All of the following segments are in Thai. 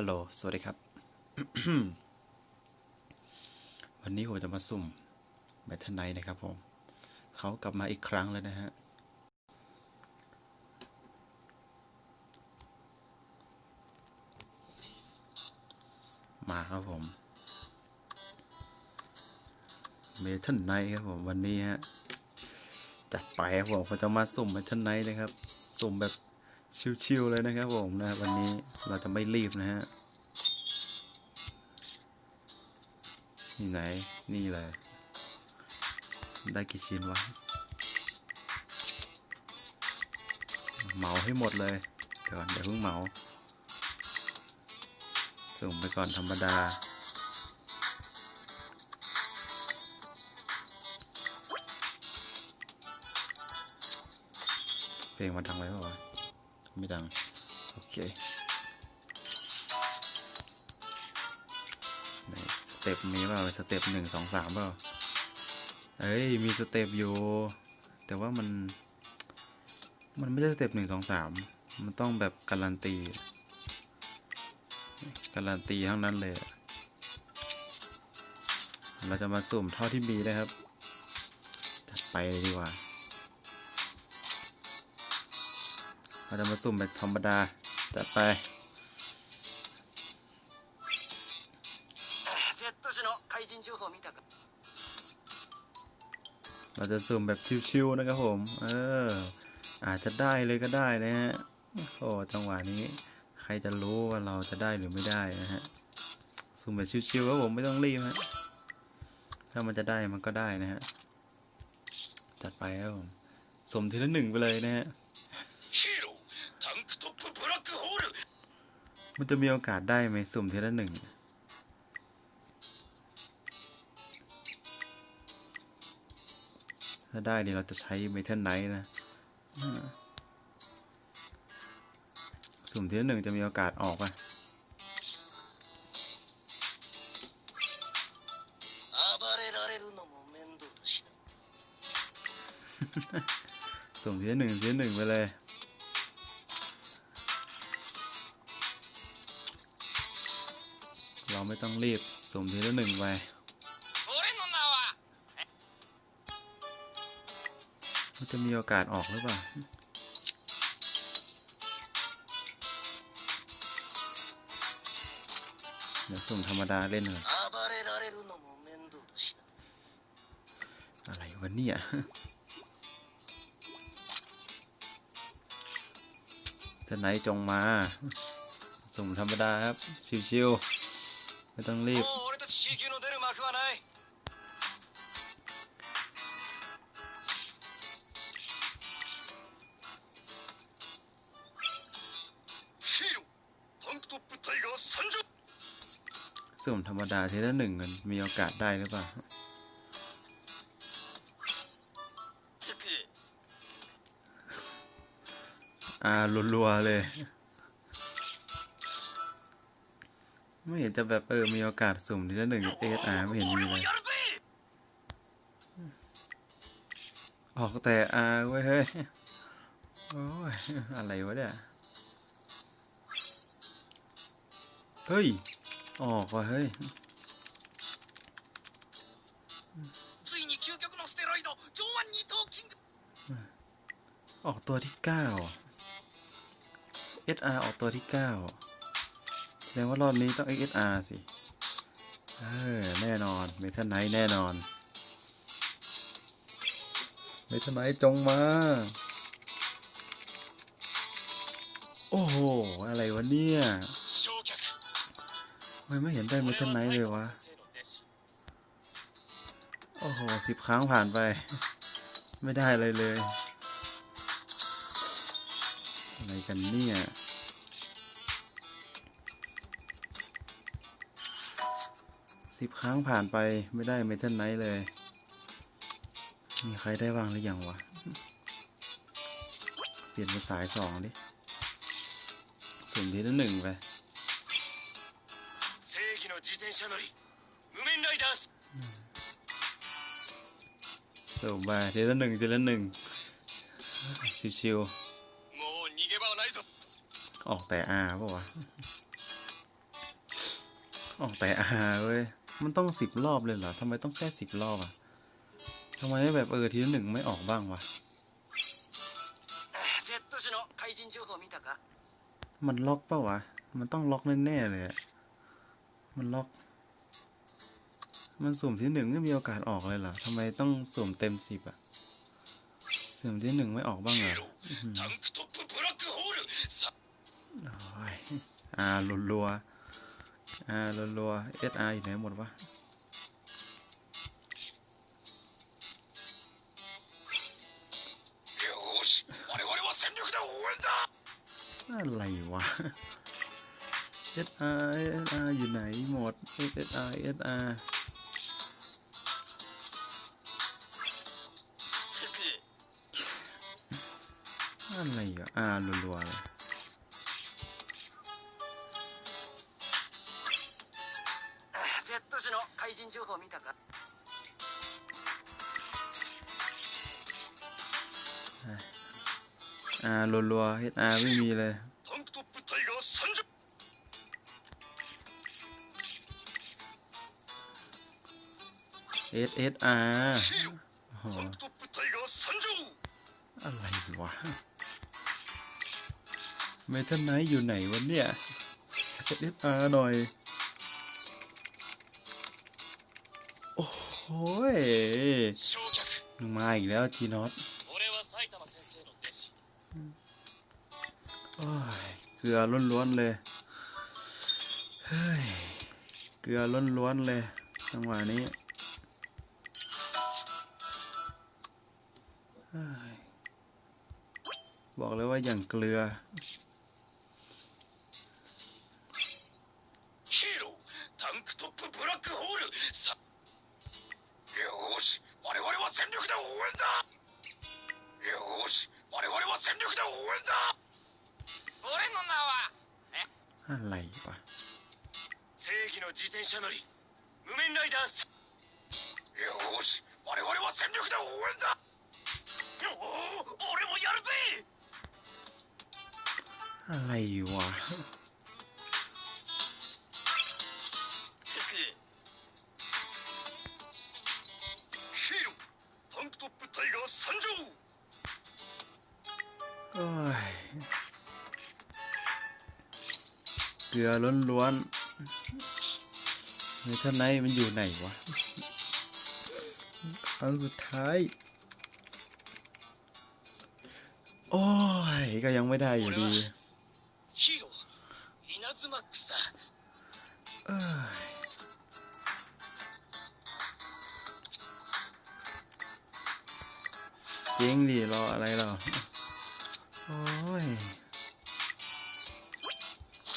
ฮัลโหล สวัสดีครับ วันนี้ผมจะมาสุ่มแบทเทิลไนนะครับผม เขากลับมาอีกครั้งแล้วนะฮะ มาครับผมเมทัลไนครับผม วันนี้ฮะ จัดไปครับผมผมจะมาสุ่มเมทัลไนนะครับ สุ่มแบบชิวๆเลยนะครับผมนะ วันนี้เราจะไม่รีบนะฮะ นี่ไหน นี่เลยได้กี่ชิ้นวะเหมาให้หมดเลย เดี๋ยวก่อนเดี๋ยวเพิ่งเหมา สุ่มไปก่อนธรรมดา เพลงมันดังไว้เปล่าวะ ไม่ดัง โอเค ต็ปมีเปล่าสเต็ปหนึ่งสองสามเปล่าเอ้ยมีสเต็ปอยู่ แต่ว่ามัน มันไม่ใช่สเต็ปหนึ่งสองสามมันต้องแบบการันตีการันตีทั้งนั้นเลย เราจะมาสุ่มเท่าที่มีนะครับ จัดไปเลยดีกว่า เราจะมาสุ่มแบบธรรมดา จัดไป เราจะซูมแบบชิวๆนะครับผม เออ อาจจะได้เลยก็ได้นะฮะ โอ้จังหวะนี้ ใครจะรู้ว่าเราจะได้หรือไม่ได้นะฮะ ซูมแบบชิวๆครับผมไม่ต้องรีบฮะ ถ้ามันจะได้มันก็ได้นะฮะ จัดไปครับผมสมทีละหนึ่งไปเลยนะฮะมันจะมีโอกาสได้ไหมสุ่มทีละหนึ่ง ถ้าได้เนี่ยเราจะใช้เมทัลไนท์นะสุ่มที่หนึ่งจะมีโอกาสออกไปสุ่มที่หนึ่งที่หนึ่งไปเลยเราไม่ต้องรีบสุ่มทีลหนึ่งไป มันจะมีโอกาสออกหรือเปล่าเดี๋ยวส่งธรรมดาเล่นเลยอะไรวะเนี่ยจนไหนจงมาส่งธรรมดาครับ ชิวๆไม่ต้องรีบ สุ่มธรรมดาเทีละหนึ่งมันมีโอกาสได้หรือเปล่า อ่าลัวๆเลย ไม่เห็นจะแบบเออ มีโอกาสสุ่มทีละหนึ่งเอสอาไม่เห็นมีเลย ออกแต่อาเว้ยเฮ้ย โอ้ย อะไรวะเนี่ย เฮ้ย ออกเฮ้ยออกตัวที่เก้า SR ออกตัวที่เก้าแสดงว่ารอบนี้ต้อง XSR สิ เออ แน่นอน เมทัลไนท์แน่นอน เมทัลไนท์จงมา โอ้โห อะไรวะเนี่ย มันไม่เห็นได้มิท่าไหนเลยวะ โอ้โหสิบครั้งผ่านไป ไม่ได้เลยเลย อะไรกันเนี่ยสิบครั้งผ่านไปไม่ได้เมทัลไนท์เลย มีใครได้บ้างหรืออยังวะ เปลี่ยนเป็นสายสองดิส่วนที่ละหนึ่งไป の自転車乗り無面ライダース สุ่มไปทีละหนึ่งทีละหนึ่งชิว もう逃げ場はないぞ ๆ ออกแต่อาเปล่าวะ ออกแต่อาเว้ย มันต้องสิบรอบเลยเหรอ ทำไมต้องแค่สิบรอบอ่ะ ทำไมไม่แบบเออทีละหนึ่งไม่ออกบ้างวะ ジェット時の怪人情報見たか มันล็อกเปล่าวะ มันต้องล็อกแน่ๆเลยอะ มันล็อก มันสุ่มที่หนึ่งไม่มีโอกาสออกเลยเหรอทำไมต้องสุ่มเต็มสิบอะสุ่มที่หนึ่งไม่ออกบ้างเหรออ่าลุลัวอ่าลุลัวเอสอาอยู่ไหนหมดวะอะไรวะ SR SR อยู่ไหนหมด SR SR อะไรอ่ะ R รัวๆเลย ジェット時の怪人情報見たか R รัวๆ SR ไม่มีเลย SSR อะไรวะเมทัลไนท์อยู่ไหนวันเนี่ย SSR หน่อย โอ้โหมาอีกแล้วทีนอตเกลือล้วนๆเลย เฮ้ย เกลือล้วนๆเลยจังหวะนี้ บอกเลยว่าอย่างเกลืออะไรวะ正義の自転車乗り無面ライダーよし我々は全力で応援だ俺もやるぜ อะไรอยู่วะเกลือล้วนๆเฮ้ยท่านไหนมันอยู่ไหนวะครั้งสุดท้าย โอ้ย ก็ยังไม่ได้อยู่ดี ヒーロー稲妻マックスだ เอ้ยจริงดิรออะไรหรอ โอ้ย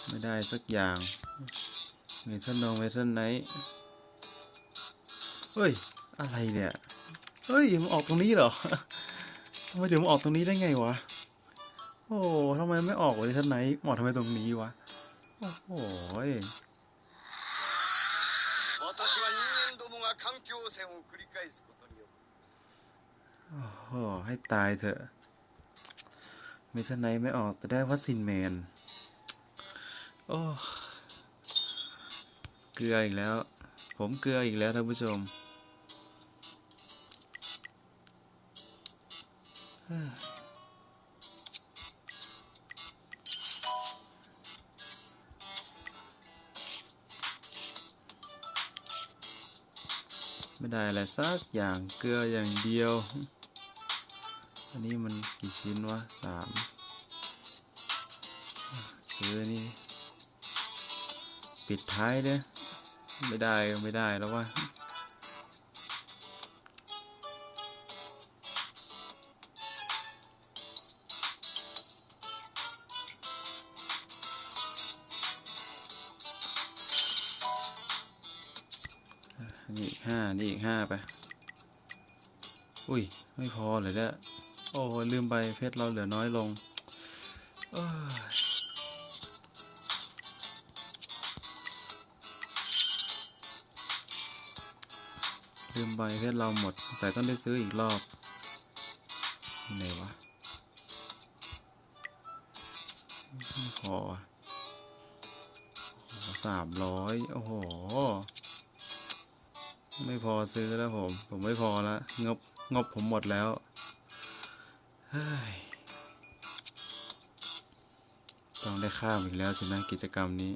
ไม่ได้สักอย่างเมทัลนองเมทัลไนท์เฮ้ย อะไรเนี่ย เฮ้ย มันออกตรงนี้เหรอ ทำไมถึงมันออกตรงนี้ได้ไงวะ โอ้ทำไมไม่ออกเลยท่านไหนหมอทำไมตรงนี้วะ โอ้โหโอ้ให้ตายเถอะมีท่านไหนไม่ออกแต่ได้วัคซินแมน โอ้ เกลืออีกแล้ว ผมเกลืออีกแล้วท่านผู้ชม ได้อะไรสักอย่างเกลืออย่างเดียว อันนี้มันกี่ชิ้นวะสามซื้อนี่ ปิดท้ายเนี่ยไม่ได้ไม่ได้แล้ววะ นี่อีกห้านี่อีกห้าไป อุ้ย ไม่พอเลยเนี่ยโอ้ยลืมไปเพชรเราเหลือน้อยลงลืมไปเพชรเราหมดสงสัยต้องได้ซื้ออีกรอบที่ไหนวะไม่พอสามร้อยโอ้โห ไม่พอซื้อแล้วผม ผมไม่พอละงบงบผมหมดแล้วต้องได้ข้ามอีกแล้วสินะกิจกรรมนี้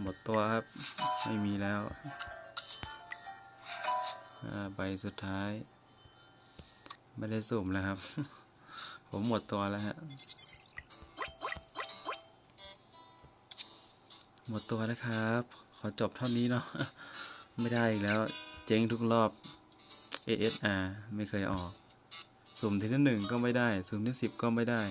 หมดตัวครับ ไม่มีแล้วใบสุดท้าย ไม่ได้สุ่มแล้วครับ ผมหมดตัวแล้วฮะ หมดตัวแล้วครับ ขอจบเท่านี้เนาะ ไม่ได้อีกแล้ว เจ๊งทุกรอบ ASR ไม่เคยออก สุ่มที่ที่หนึ่งก็ไม่ได้ สุ่มที่สิบก็ไม่ได้